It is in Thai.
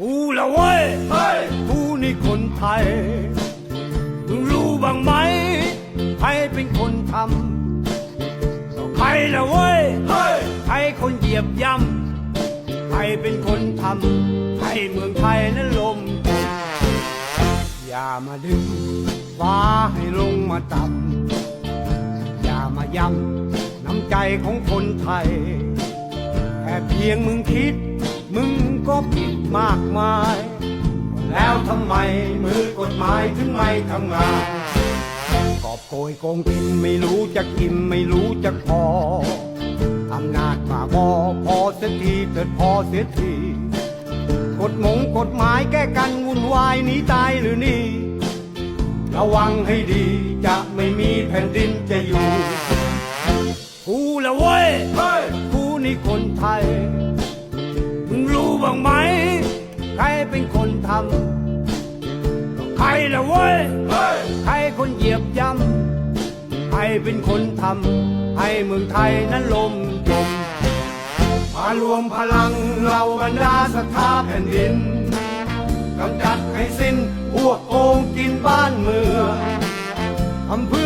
กูละเว้ยเฮ้ยกูนี่คนไทยมึงรู้บ้างไหม ใครเป็นคนทำก็ใครละเว้ยเฮ้ยใครคนเหยียบย่ำใครเป็นคนทำให้เมืองไทยนั้นลมตกอย่ามาดึงฟ้าให้ลงมาต่ำอย่ามาย้ำน้ำใจของคนไทย แค่เพียงมึงคิดมึงก็ผิด มากมาย แล้วทำไมมือกฎหมายถึงไม่ทำงานกอบโกยโกงกินไม่รู้จะกินไม่รู้จะพออำนาจมาพอพอเสียทีเถิดพอเสียทีกฎหมงกฎหมายแก้กันวุ่นวายหนีตายหรือนี่ ระวังให้ดีจะไม่มีแผ่นดินจะอยู่กูละเว้ยเฮ้ยกูนี่คนไทย มึงรู้บ้างไหม ใครเป็นคนทำใครละเว้ยใครคนเหยียบย่ำใครเป็นคนทำให้เมืองไทยนั้นลมจมมารวมพลังเราบรรดาสถาแผ่นดินกำจัดให้สิ้นพวกโกงกินบ้านเมืองทำเพื่อ